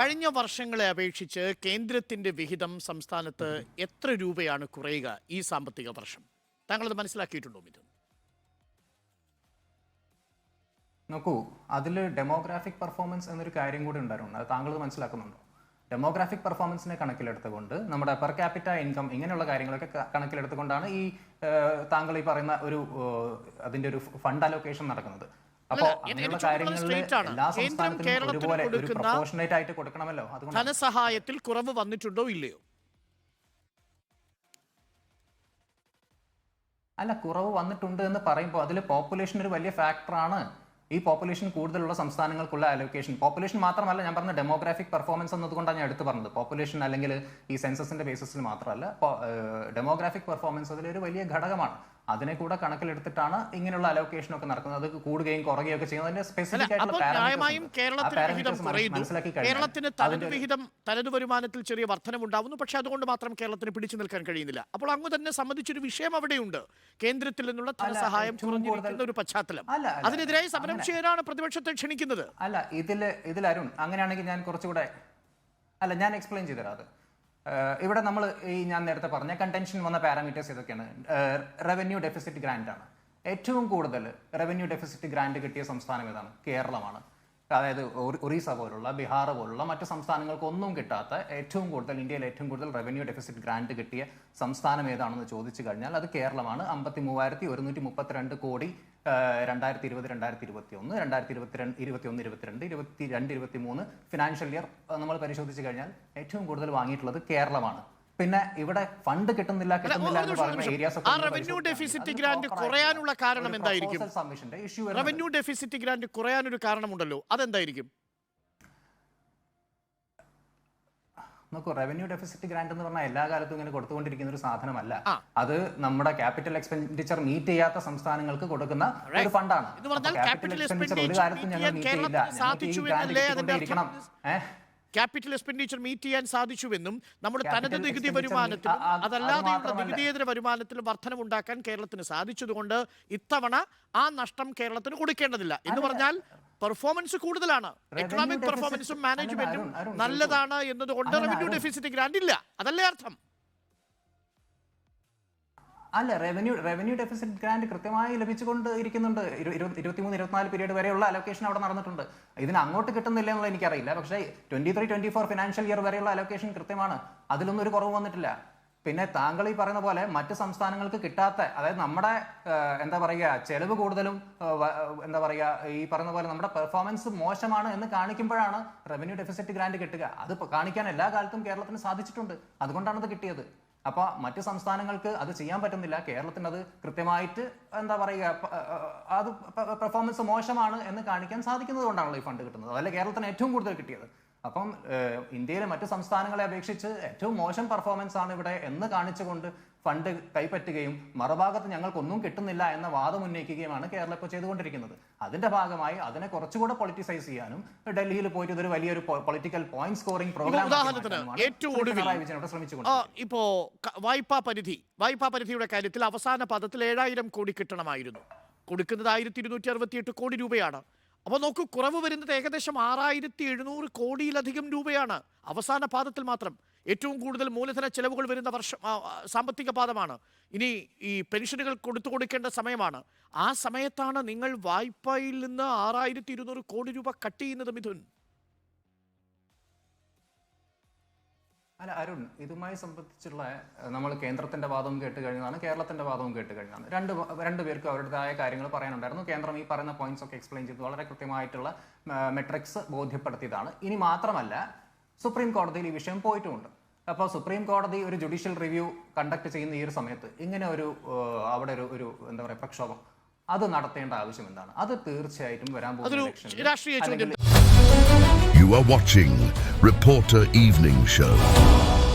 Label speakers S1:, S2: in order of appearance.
S1: കഴിഞ്ഞ വർഷങ്ങളെ അപേക്ഷിച്ച് കേന്ദ്രത്തിന്റെ വിഹിതം സംസ്ഥാനത്ത് എത്ര രൂപയാണ് കുറയുക ഈ സാമ്പത്തിക വർഷം? താങ്കളത് മനസ്സിലാക്കിയിട്ടുണ്ടോ മിഥുൻ?
S2: നോക്കൂ അതിൽ ഡെമോഗ്രാഫിക് പെർഫോമൻസ് എന്നൊരു കാര്യം കൂടി ഉണ്ടായിരുന്നു. അത് താങ്കൾ മനസ്സിലാക്കുന്നുണ്ടോ? ഡെമോഗ്രാഫിക് പെർഫോമൻസിനെ കണക്കിലെടുത്തുകൊണ്ട് നമ്മുടെ പെർ ക്യാപിറ്റ ഇൻകം ഇങ്ങനെയുള്ള കാര്യങ്ങളൊക്കെ കണക്കിലെടുത്തുകൊണ്ടാണ് ഈ താങ്കൾ ഈ പറയുന്ന ഒരു അതിന്റെ ഒരു ഫണ്ട് അലോക്കേഷൻ നടക്കുന്നത്.
S1: കേന്ദ്രം കേരളത്തിന് കൊടുക്കുന്ന ധനസഹായത്തിൽ കുറവ് വന്നിട്ടുണ്ടോ ഇല്ലയോ?
S2: അല്ല കുറവ് വന്നിട്ടുണ്ട് എന്ന് പറയുമ്പോൾ അതിൽ പോപ്പുലേഷൻ ഒരു വലിയ ഫാക്ടറാണ് ഈ പോപ്പുലേഷൻ കൂടുതലുള്ള സംസ്ഥാനങ്ങൾക്കുള്ള അലോക്കേഷൻ പോപ്പുലേഷൻ മാത്രമല്ല ഞാൻ പറഞ്ഞ ഡെമോഗ്രാഫിക് പെർഫോമൻസ് എന്നതുകൊണ്ടാണ് ഞാൻ എടുത്തു പറഞ്ഞത്. പോപ്പുലേഷൻ അല്ലെങ്കിൽ ഈ സെൻസസിന്റെ ബേസിസിൽ മാത്രമല്ല ഡെമോഗ്രാഫിക് പെർഫോമൻസ് അതിലൊരു വലിയ ഘടകമാണ്. അതിനെ കൂടെ കണക്കിലെടുത്തിട്ടാണ് ഇങ്ങനെയുള്ള അലോക്കേഷൻ ഒക്കെ നടക്കുന്നത്. അത് കൂടുകയും കുറയുകയും ഒക്കെ ചെയ്യുന്നത്. അതിന്റെ
S1: അല്ല
S2: സ്പെസിഫിക്
S1: കുറയുന്നു.
S2: മനസ്സിലാക്കി
S1: കേരളത്തിന് തനത് വിഹിതം തനത് വരുമാനത്തിൽ ചെറിയ വർധനമുണ്ടാവുന്നു. പക്ഷെ അതുകൊണ്ട് മാത്രം കേരളത്തിന് പിടിച്ചു നിൽക്കാൻ കഴിയുന്നില്ല. അപ്പോൾ അങ്ങ് തന്നെ സംബന്ധിച്ചൊരു വിഷയം അവിടെയുണ്ട്. കേന്ദ്രത്തിൽ നിന്നുള്ള ധനസഹായം കുറഞ്ഞിരിക്കുന്ന ഒരു പശ്ചാത്തലം. അതിനെതിരായി സമരം ചെയ്യാനാണ് പ്രതിപക്ഷത്തെ ക്ഷണിക്കുന്നത്.
S2: അല്ല ഇതിൽ ഇതിൽ അരുൺ അങ്ങനെയാണെങ്കിൽ ഞാൻ കുറച്ചുകൂടെ അല്ല ഞാൻ എക്സ്പ്ലെയിൻ ചെയ്തുതരാം അത്. ഇവിടെ നമ്മൾ ഈ ഞാൻ നേരത്തെ പറഞ്ഞ കണ്ടൻഷൻ വന്ന പാരാമീറ്റേഴ്സ് ഇതൊക്കെയാണ്. റവന്യൂ ഡെഫിസിറ്റ് ഗ്രാൻഡ് ആണ്. ഏറ്റവും കൂടുതൽ റവന്യൂ ഡെഫിസിറ്റ് ഗ്രാൻഡ് കിട്ടിയ സംസ്ഥാനം ഏതാണ്? കേരളമാണ്. അതായത് ഒറി- ഒറീസ പോലുള്ള ബീഹാർ പോലുള്ള മറ്റു സംസ്ഥാനങ്ങൾക്ക് ഒന്നും കിട്ടാത്ത ഏറ്റവും കൂടുതൽ ഇന്ത്യയിൽ ഏറ്റവും കൂടുതൽ റവന്യൂ ഡെഫിസിറ്റ് ഗ്രാന്റ് കിട്ടിയ സംസ്ഥാനം ഏതാണെന്ന് ചോദിച്ചു കഴിഞ്ഞാൽ അത് കേരളമാണ്. അമ്പത്തി മൂവായിരത്തി ഒരുന്നൂറ്റി മുപ്പത്തിരണ്ട് കോടി രണ്ടായിരത്തി ഇരുപത് രണ്ടായിരത്തി ഇരുപത്തി ഒന്ന് രണ്ടായിരത്തി ഇരുപത്തിരണ്ട് ഇരുപത്തി ഒന്ന് ഇരുപത്തിരണ്ട് ഇരുപത്തി രണ്ട് ഇരുപത്തി മൂന്ന് ഫിനാൻഷ്യൽ ഇയർ നമ്മൾ പരിശോധിച്ച് കഴിഞ്ഞാൽ ഏറ്റവും കൂടുതൽ വാങ്ങിയിട്ടുള്ളത് കേരളമാണ്. പിന്നെ ഇവിടെ ഫണ്ട് കിട്ടുന്നില്ല കിട്ടുന്നില്ല എന്ന് പറയുന്ന ഏരിയാസ്.
S1: ആ revenue deficit grant കുറയാനുള്ള കാരണം എന്തായിരിക്കും? റവന്യൂ ഡെഫിസിറ്റ് ഗ്രാന്റ് കുറയാനൊരു കാരണമുണ്ടല്ലോ. അതെന്തായിരിക്കും?
S2: നോക്കൂ റവന്യൂ ഡെഫിസിറ്റ് ഗ്രാന്റ് എന്ന് പറഞ്ഞാൽ എല്ലാ കാലത്തും ഇങ്ങനെ കൊടുത്തുകൊണ്ടിരിക്കുന്ന ഒരു സാധനമല്ല. അത് നമ്മുടെ ക്യാപിറ്റൽ എക്സ്പെൻഡിച്ചർ മീറ്റ് ചെയ്യാത്ത സംസ്ഥാനങ്ങൾക്ക് കൊടുക്കുന്ന ഒരു ഫണ്ടാണ് ക്യാപിറ്റൽ എക്സ്പെൻഡിച്ചർ ഒരു
S1: കാര്യത്തിൽ
S2: ഞങ്ങൾ മീറ്റ് ചെയ്യില്ല. ഞങ്ങൾക്ക് ഈ ഗ്രാന്റ് കിട്ടിക്കൊണ്ടേയിരിക്കണം. ഏഹ്?
S1: ക്യാപിറ്റൽ എക്സ്പെൻഡിച്ചർ മീറ്റ് ചെയ്യാൻ സാധിച്ചുവെന്നും നമ്മുടെ തനത് നികുതി വരുമാനത്തിലും അതല്ലാതെയുള്ള നികുതിയേതര വരുമാനത്തിലും വർധനമുണ്ടാക്കാൻ കേരളത്തിന് സാധിച്ചതുകൊണ്ട് ഇത്തവണ ആ നഷ്ടം കേരളത്തിന് കൊടുക്കേണ്ടതില്ല. എന്ന് പറഞ്ഞാൽ പെർഫോമൻസ് കൂടുതലാണ്. എക്കണോമിക് പെർഫോമൻസും മാനേജ്മെന്റും നല്ലതാണ് എന്നതുകൊണ്ട് റവന്യൂ ഡെഫിസിറ്റ് ഗ്രാൻഡ് ഇല്ല. അതല്ലേ അർത്ഥം?
S2: അല്ല റവന്യൂ റവന്യൂ ഡെഫിസിറ്റ് ഗ്രാന്റ് കൃത്യമായി ലഭിച്ചുകൊണ്ട് ഇരിക്കുന്നുണ്ട്. ഇരു- ഇരു- ഇരുപത്തിമൂന്ന് ഇരുപത്തിനാല് പീരീഡ് വരെയുള്ള അലോക്കേഷൻ അവിടെ നടന്നിട്ടുണ്ട്. ഇതിന് അങ്ങോട്ട് കിട്ടുന്നില്ല എന്നുള്ളത് എനിക്കറിയില്ല. പക്ഷേ twenty three twenty four financial year വരെയുള്ള അലോക്കേഷൻ കൃത്യമാണ്. അതിലൊന്നും ഒരു കുറവ് വന്നിട്ടില്ല. പിന്നെ താങ്കൾ ഈ പറയുന്ന പോലെ മറ്റ് സംസ്ഥാനങ്ങൾക്ക് കിട്ടാത്ത അതായത് നമ്മുടെ എന്താ പറയുക ചെലവ് കൂടുതലും എന്താ പറയുക ഈ പറയുന്ന പോലെ നമ്മുടെ പെർഫോമൻസ് മോശമാണ് എന്ന് കാണിക്കുമ്പോഴാണ് റവന്യൂ ഡെഫിസിറ്റ് ഗ്രാന്റ് കിട്ടുക. അത് കാണിക്കാൻ എല്ലാ കാലത്തും കേരളത്തിന് സാധിച്ചിട്ടുണ്ട്. അതുകൊണ്ടാണ് അത് കിട്ടിയത്. അപ്പൊ മറ്റു സംസ്ഥാനങ്ങൾക്ക് അത് ചെയ്യാൻ പറ്റുന്നില്ല. കേരളത്തിന് അത് കൃത്യമായിട്ട് എന്താ പറയുക അത് പെർഫോമൻസ് മോശമാണ് എന്ന് കാണിക്കാൻ സാധിക്കുന്നത് കൊണ്ടാണല്ലോ ഈ ഫണ്ട് കിട്ടുന്നത്. അതല്ലേ കേരളത്തിന് ഏറ്റവും കൂടുതൽ കിട്ടിയത്. അപ്പം ഇന്ത്യയിലെ മറ്റു സംസ്ഥാനങ്ങളെ അപേക്ഷിച്ച് ഏറ്റവും മോശം പെർഫോമൻസ് ആണ് ഇവിടെ എന്ന് കാണിച്ചുകൊണ്ട് ഫണ്ട് കൈപ്പറ്റുകയും മറുഭാഗത്ത് ഞങ്ങൾക്കൊന്നും കിട്ടുന്നില്ല എന്ന വാദം ഉന്നയിക്കുകയുമാണ് കേരളം ഇപ്പോൾ ചെയ്തുകൊണ്ടിരിക്കുന്നത്. അതിന്റെ ഭാഗമായി അതിനെ കുറച്ചുകൂടെ പൊളിറ്റിസൈസ് ചെയ്യാനും ഡൽഹിയിൽ പോയിട്ട് ഇതൊരു വലിയൊരു പൊളിറ്റിക്കൽ പോയിന്റ് സ്കോറിംഗ് പ്രോഗ്രാം
S1: ഇപ്പോ വായ്പാ പരിധി വായ്പാ പരിധിയുടെ കാര്യത്തിൽ അവസാന പദത്തിൽ ഏഴായിരം കോടി കിട്ടണമായിരുന്നു. കൊടുക്കുന്നത് ആയിരത്തി ഇരുന്നൂറ്റി അറുപത്തിയെട്ട് കോടി രൂപയാണ്. അപ്പോൾ നോക്കൂ കുറവ് വരുന്നത് ഏകദേശം ആറായിരത്തി എഴുന്നൂറ് കോടിയിലധികം രൂപയാണ് അവസാന പാദത്തിൽ മാത്രം. ഏറ്റവും കൂടുതൽ മൂലധന ചെലവുകൾ വരുന്ന വർഷം സാമ്പത്തിക പാദമാണ്. ഇനി ഈ പെൻഷനുകൾ കൊടുത്തു കൊടുക്കേണ്ട സമയമാണ്. ആ സമയത്താണ് നിങ്ങൾ വായ്പയിൽ നിന്ന് ആറായിരത്തി ഇരുന്നൂറ് കോടി രൂപ കട്ട് ചെയ്യുന്നത് മിഥുൻ.
S2: അല്ല അരുൺ ഇതുമായി സംബന്ധിച്ചുള്ള നമ്മൾ കേന്ദ്രത്തിന്റെ വാദവും കേട്ട് കഴിഞ്ഞതാണ് കേരളത്തിന്റെ വാദവും കേട്ട് കഴിഞ്ഞതാണ്. രണ്ട് രണ്ടു പേർക്കും അവരുടേതായ കാര്യങ്ങൾ പറയാനുണ്ടായിരുന്നു. കേന്ദ്രം ഈ പറയുന്ന പോയിന്റ്സ് ഒക്കെ എക്സ്പ്ലെയിൻ ചെയ്ത് വളരെ കൃത്യമായിട്ടുള്ള മെട്രിക്സ് ബോധ്യപ്പെടുത്തിയതാണ്. ഇനി മാത്രമല്ല സുപ്രീം കോടതിയിൽ ഈ വിഷയം പോയിട്ടുമുണ്ട്. അപ്പോൾ സുപ്രീം കോടതി ഒരു ജുഡീഷ്യൽ റിവ്യൂ കണ്ടക്ട് ചെയ്യുന്ന ഈ ഒരു സമയത്ത് ഇങ്ങനെ ഒരു അവിടെ ഒരു ഒരു എന്താ പറയുക പ്രക്ഷോഭം. അത് നടത്തേണ്ട ആവശ്യം എന്താണ്? അത് തീർച്ചയായിട്ടും വരാൻ പോകുന്ന ഇലക്ഷനിൽ
S3: You are watching Reporter Evening Show.